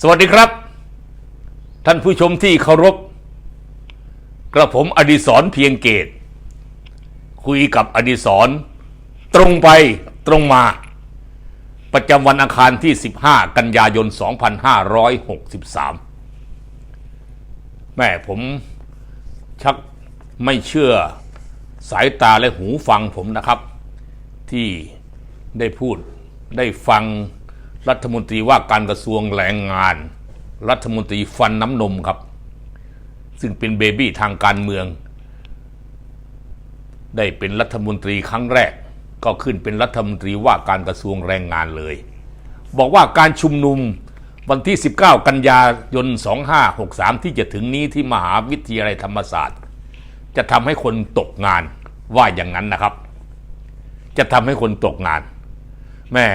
สวัสดีครับ ท่านผู้ชมที่เคารพ กระผมอดิศรเพียงเกต คุยกับอดิศรตรงไปตรงมา ประจำวันอังคารที่ 15 กันยายน 2563 แม่ผมชักไม่เชื่อสายตาและหูฟังผมนะครับ ที่ได้พูดได้ฟัง รัฐมนตรีว่าการกระทรวงแรงงาน รัฐมนตรีฟันน้ำนมครับ ซึ่งเป็นเบบี้ทางการเมือง ได้เป็นรัฐมนตรีครั้งแรก ก็ขึ้นเป็นรัฐมนตรีว่าการกระทรวงแรงงานเลย บอกว่าการชุมนุมวันที่ 19 กันยายน 2563 ที่จะถึงนี้ที่มหาวิทยาลัยธรรมศาสตร์ จะทำให้คนตกงานว่าอย่างนั้นนะครับ จะทำให้คนตกงานแม่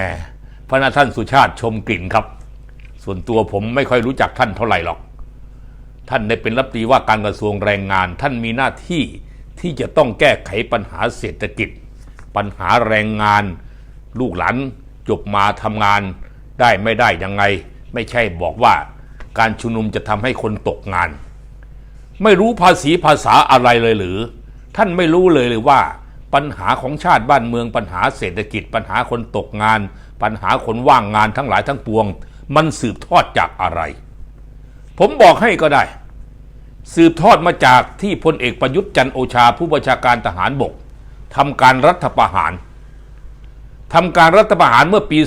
ระนาท่านสุชาติชมกลิ่นครับ ส่วนตัวผมไม่ค่อยรู้จักท่านเท่าไหร่หรอก ท่านได้เป็นรัฐมนตรีว่าการกระทรวงแรงงาน ท่านมีหน้าที่ที่จะต้องแก้ไขปัญหาเศรษฐกิจ ปัญหาแรงงาน ลูกหลานจบมาทำงาน ได้ไม่ได้ยังไง ไม่ใช่บอกว่าการชุมนุมจะทำให้คนตกงาน ไม่รู้ภาษีภาษาอะไรเลยหรือ ท่านไม่รู้เลยเลยว่า ปัญหาของชาติบ้านเมืองปัญหาเศรษฐกิจ ปัญหาคนตกงาน ปัญหาคนว่างงานทั้งหลายทั้งปวง มันสืบทอดจากอะไร ผมบอกให้ก็ได้ สืบทอดมาจากที่พลเอกประยุทธ์จันโอชาผู้บัญชาการทหารบกทำการรัฐประหารทำการรัฐประหารเมื่อปี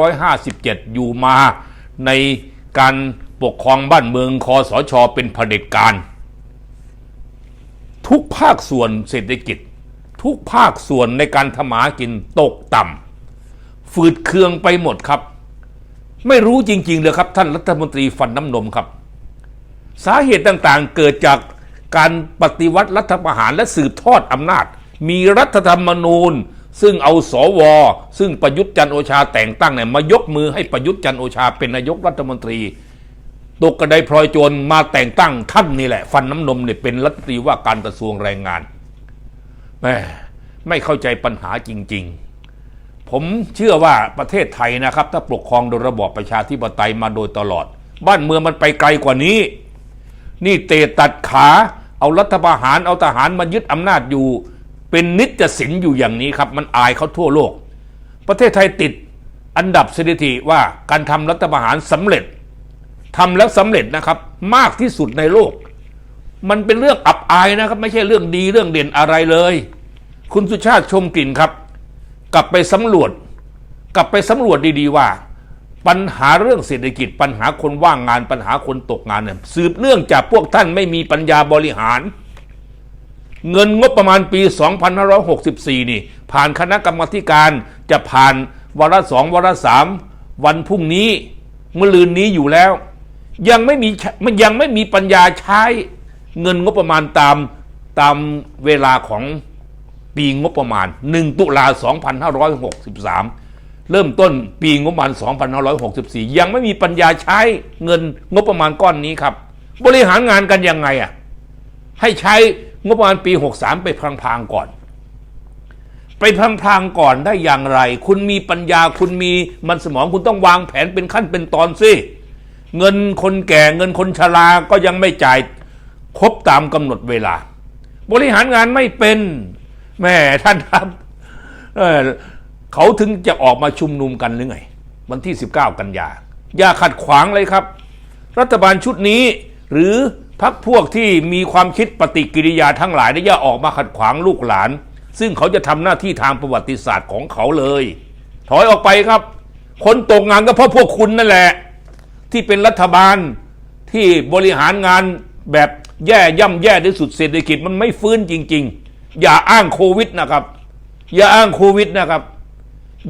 2557 อยู่มาในการปกครองบ้านเมืองคอสชเป็นเผด็จการ ทุกภาคส่วนเศรษฐกิจ ทุกภาคส่วนในการทำมาหากินตกต่ำ ฝืดเคืองไปหมดครับ ไม่รู้จริงๆเลยครับ ท่านรัฐมนตรีฟันน้ำนมครับ สาเหตุต่างๆเกิดจากการปฏิวัติรัฐประหารและสืบทอดอำนาจ มีรัฐธรรมนูญ ซึ่งเอาสวซึ่งประยุทธ์จันโอชาแต่งตั้งเนี่ยมายกมือให้ประยุทธ์จันโอชาเป็นนายกรัฐมนตรีตกกระไดพลอยโจรมาแต่งตั้งท่านนี่แหละ ฟันน้ำนมเนี่ยเป็นรัฐมนตรีว่าการกระทรวงแรงงานแม่ไม่เข้าใจปัญหาจริง ๆ ผมเชื่อว่าประเทศไทยนะครับ ถ้าปกครองโดยระบอบประชาธิปไตยมาโดยตลอด บ้านเมืองมันไปไกลกว่านี้ นี่เตะตัดขา เอารัฐประหารเอาทหารมายึดอำนาจอยู่ เป็นนิจศินอยู่อย่างนี้ครับ มันอายเขาทั่วโลก ประเทศไทยติดอันดับสถิติว่าการทำรัฐประหารสำเร็จทำแล้วสำเร็จนะครับ มากที่สุดในโลก มันเป็นเรื่องอับอายนะครับ ไม่ใช่เรื่องดีเรื่องเด่นอะไรเลย คุณสุชาติชมกลิ่นครับ กลับไปสำรวจ กลับไปสำรวจดีๆว่า ปัญหาเรื่องเศรษฐกิจ ปัญหาคนว่างงานปัญหาคนตกงานเนี่ยสืบเนื่องจากพวกท่านไม่มีปัญญาบริหาร เงินงบประมาณปี 2564 นี่ ผ่านคณะกรรมการจะผ่านวาระสองวาระสามวันพรุ่งนี้เมื่อลืนนี้อยู่แล้ว ยังไม่มีมันยังไม่มีปัญญาใช้เงินงบประมาณตามตามเวลาของ ปีงบประมาณ 1 ตุลา 2563 เริ่มต้นปีงบประมาณ 2564 ยังไม่มีปัญญาใช้เงินงบประมาณก้อนนี้ครับ บริหารงานกันยังไงอะให้ใช้งบประมาณปี 63 ไปพลางๆก่อน ไปพลางๆก่อนได้อย่างไร คุณมีปัญญาคุณมีมันสมองคุณต้องวางแผนเป็นขั้นเป็นตอนสิเงินคนแก่เงินคนชราก็ยังไม่จ่ายครบตามกำหนดเวลา บริหารงานไม่เป็น แม่ท่านครับเเขาถึงจะออกมาชุมนุมกันหรือไง วันที่ 19 กันยา อย่าขัดขวางเลยครับ รัฐบาลชุดนี้ หรือพักพวกที่มีความคิดปฏิกิริยาทั้งหลายได้อย่าออกมาขัดขวางลูกหลาน ซึ่งเขาจะทำหน้าที่ทางประวัติศาสตร์ของเขาเลย ถอยออกไปครับ คนตกงานก็เพราะพวกคุณนั่นแหละ ที่เป็นรัฐบาลที่บริหารงานแบบแย่ย่ำแย่ที่สุดเศรษฐกิจมันไม่ฟื้นจริง ๆ อย่าอ้างโควิดนะครับ อย่าอ้างโควิดนะครับ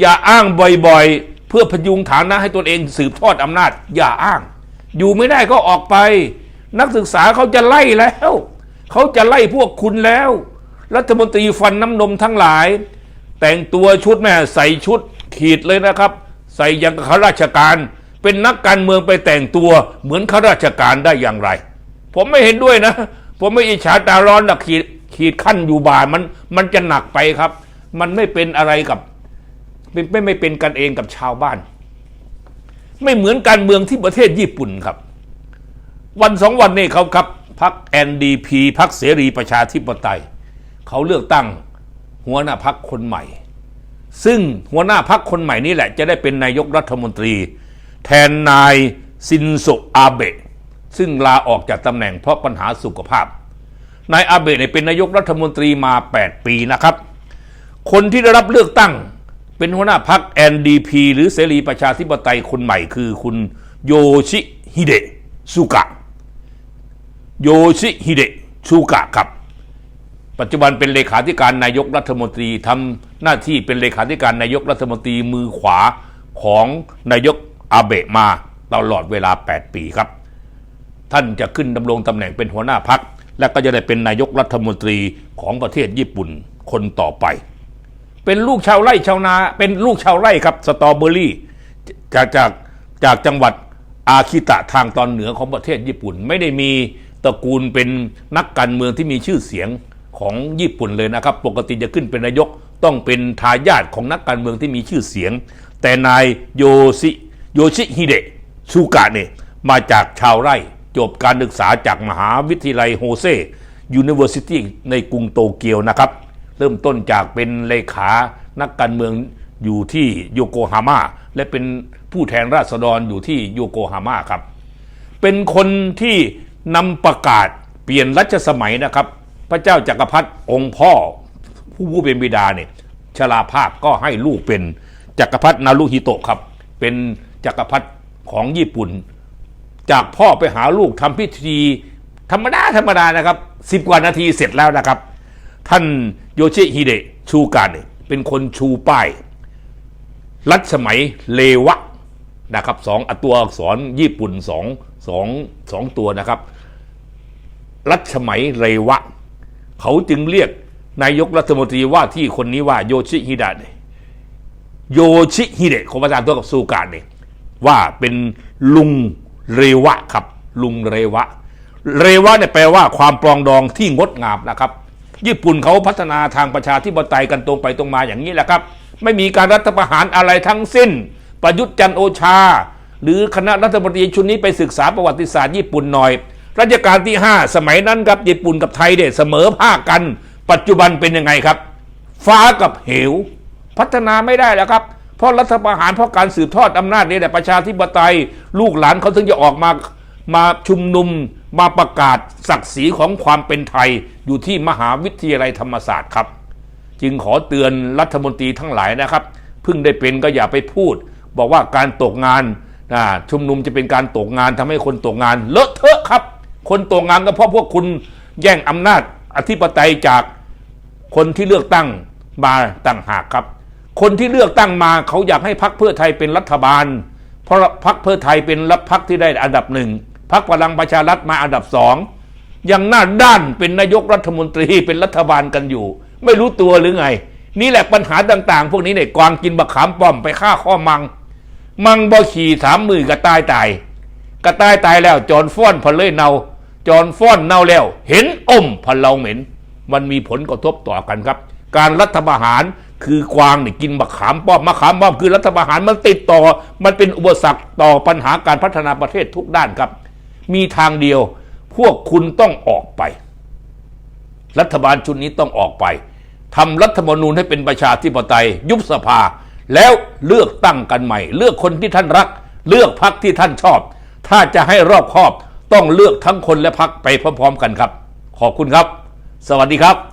อย่าอ้างบ่อยๆ เพื่อพยุงฐานะให้ตนเองสืบทอดอำนาจ อย่าอ้าง อยู่ไม่ได้ก็ออกไป นักศึกษาเขาจะไล่แล้วเขาจะไล่พวกคุณแล้ว รัฐมนตรีฟันน้ำนมทั้งหลาย แต่งตัวชุดแม่ใส่ชุดขีดเลยนะครับ ใส่อยังข้าราชการ เป็นนักการเมืองไปแต่งตัวเหมือนข้าราชการได้อย่างไร ผมไม่เห็นด้วยนะ ผมไม่อิจฉาตาร้อนนะขีด ขีดขั้นอยู่บ่ามันมันจะหนักไปครับ มันไม่เป็นอะไรกับเป็นไม่ไม่เป็นกันเองกับชาวบ้าน ไม่เหมือนการเมืองที่ประเทศญี่ปุ่นครับ วันสองวันนี้เขาครับพัก NDP พักเสรีประชาธิปไตย เขาเลือกตั้งหัวหน้าพักคนใหม่ ซึ่งหัวหน้าพักคนใหม่นี่แหละ จะได้เป็นนายกรัฐมนตรี แทนนายซินโซอาเบะซึ่งลาออกจากตำแหน่งเพราะปัญหาสุขภาพ นายอาเบะเนี่ยเป็นนายกรัฐมนตรีมา 8 ปีนะครับ คนที่ได้รับเลือกตั้งเป็นหัวหน้าพัก NDP หรือเสรีประชาธิปไตยคนใหม่คือคุณโยชิฮิเดะสุกะ โยชิฮิเดะชูกะครับ ปัจจุบันเป็นเลขาธิการนายกรัฐมนตรีทำหน้าที่เป็นเลขาธิการนายกรัฐมนตรีมือขวาของนายกอาเบะมาตลอดเวลา 8 ปีครับ ท่านจะขึ้นดำรงตำแหน่งเป็นหัวหน้าพัก และก็จะได้เป็นนายกรัฐมนตรีของประเทศญี่ปุ่นคนต่อไป เป็นลูกชาวไร่ชาวนา เป็นลูกชาวไร่ครับสตรอเบอรี่จากจากจากจังหวัดอาคิตะทางตอนเหนือของประเทศญี่ปุ่น ไม่ได้มีตระกูลเป็นนักการเมืองที่มีชื่อเสียงของญี่ปุ่นเลยนะครับ ปกติจะขึ้นเป็นนายกต้องเป็นทายาทของนักการเมืองที่มีชื่อเสียง แต่นายโยชิโยชิฮิเดะชูกะเนี่ยมาจากชาวไร่ จบการศึกษาจากมหาวิทยาลัยโฮเซยูนิเวอร์ซิตี้ในกรุงโตเกียวนะครับ เริ่มต้นจากเป็นเลขานักการเมืองอยู่ที่โยโกฮาม่าและเป็นผู้แทนราษฎรอยู่ที่โยโกฮาม่าครับ เป็นคนที่นำประกาศเปลี่ยนรัชสมัยนะครับ พระเจ้าจักรพรรดิองค์พ่อ ผู้ผู้เป็นบิดาเนี่ยชราภาพก็ให้ลูกเป็นจักรพรรดินารุฮิโตะครับ เป็นจักรพรรดิของญี่ปุ่น จากพ่อไปหาลูกทำพิธีธรรมดาธรรมดานะครับสิบกว่านาทีเสร็จแล้วนะครับ ท่านโยชิฮิเดะชูการเนี่ยเป็นคนชูป้าย รัชสมัยเลวะนะครับสองอตัวอักษรญี่ปุ่นสองสองสองตัวนะครับ รัชสมัยเรวะ เขาจึงเรียกนายกรัฐมนตรีว่าที่คนนี้ว่าโยชิฮิดะเนี่ยโยชิฮิเดะของประธานตัวกับซูการเนี่ยว่าเป็นลุง เรวะครับ ลุงเรวะ เรวะเนี่ยแปลว่าความปรองดองที่งดงามนะครับ ญี่ปุ่นเขาพัฒนาทางประชาธิปไตยกันตรงไปตรงมาอย่างนี้แหละครับ ไม่มีการรัฐประหารอะไรทั้งสิ้น ประยุทธ์จันโอชา หรือคณะรัฐมนตรีชุดนี้ไปศึกษาประวัติศาสตร์ญี่ปุ่นหน่อยรัชกาลที่ 5 สมัยนั้นครับญี่ปุ่นกับไทยเนี่ยเสมอภาคกัน ปัจจุบันเป็นยังไงครับ ฟ้ากับเหว พัฒนาไม่ได้แล้วครับ เพราะรัฐประหารเพราะการสืบทอดอำนาจนี่แหละประชาธิปไตย ลูกหลานเขาถึงจะออกมามาชุมนุมมาประกาศศักดิ์ศรีของความเป็นไทยอยู่ที่มหาวิทยาลัยธรรมศาสตร์ครับ จึงขอเตือนรัฐมนตรีทั้งหลายนะครับเพิ่งได้เป็นก็อย่าไปพูด บอกว่าการตกงานนะชุมนุมจะเป็นการตกงานทำให้คนตกงานเลอะเทอะครับ คนตกงานก็เพราะพวกคุณแย่งอำนาจอธิปไตยจากคนที่เลือกตั้งมาต่างหากครับ คนที่เลือกตั้งมาเขาอยากให้พักเพื่อไทยเป็นรัฐบาล เพราะพักเพื่อไทยเป็นรับพักที่ได้อันดับหนึ่งพักพลังประชารัฐมาอันดับสองยังหน้าด้านเป็นนายกรัฐมนตรีเป็นรัฐบาลกันอยู่ ไม่รู้ตัวหรือไง นี่แหละปัญหาต่าง ๆ พวกนี้เนี่ยกวางกินบักขามป้อมไปฆ่าข้อมัง มังบ่ขี่สามมือกระต่ายตายกระต่ายตายแล้วจอนฟ้อนพะเลยเนาจอนฟ้อนเนาแล้ว เห็นอมพะเลาเหม็น มันมีผลกระทบต่อกันครับ การรัฐประหาร คือกวางเนี่ยกินบักขามป้อมมะขามป้อมคือรัฐประหารมันติดต่อ มันเป็นอุปสรรคต่อปัญหาการพัฒนาประเทศทุกด้านครับ มีทางเดียว พวกคุณต้องออกไป รัฐบาลชุดนี้ต้องออกไปทำรัฐธรรมนูญให้เป็นประชาธิปไตย ยุบสภา แล้วเลือกตั้งกันใหม่ เลือกคนที่ท่านรัก เลือกพักที่ท่านชอบ ถ้าจะให้รอบคอบต้องเลือกทั้งคนและพักไปพร้อมๆ กันครับ ขอบคุณครับ สวัสดีครับ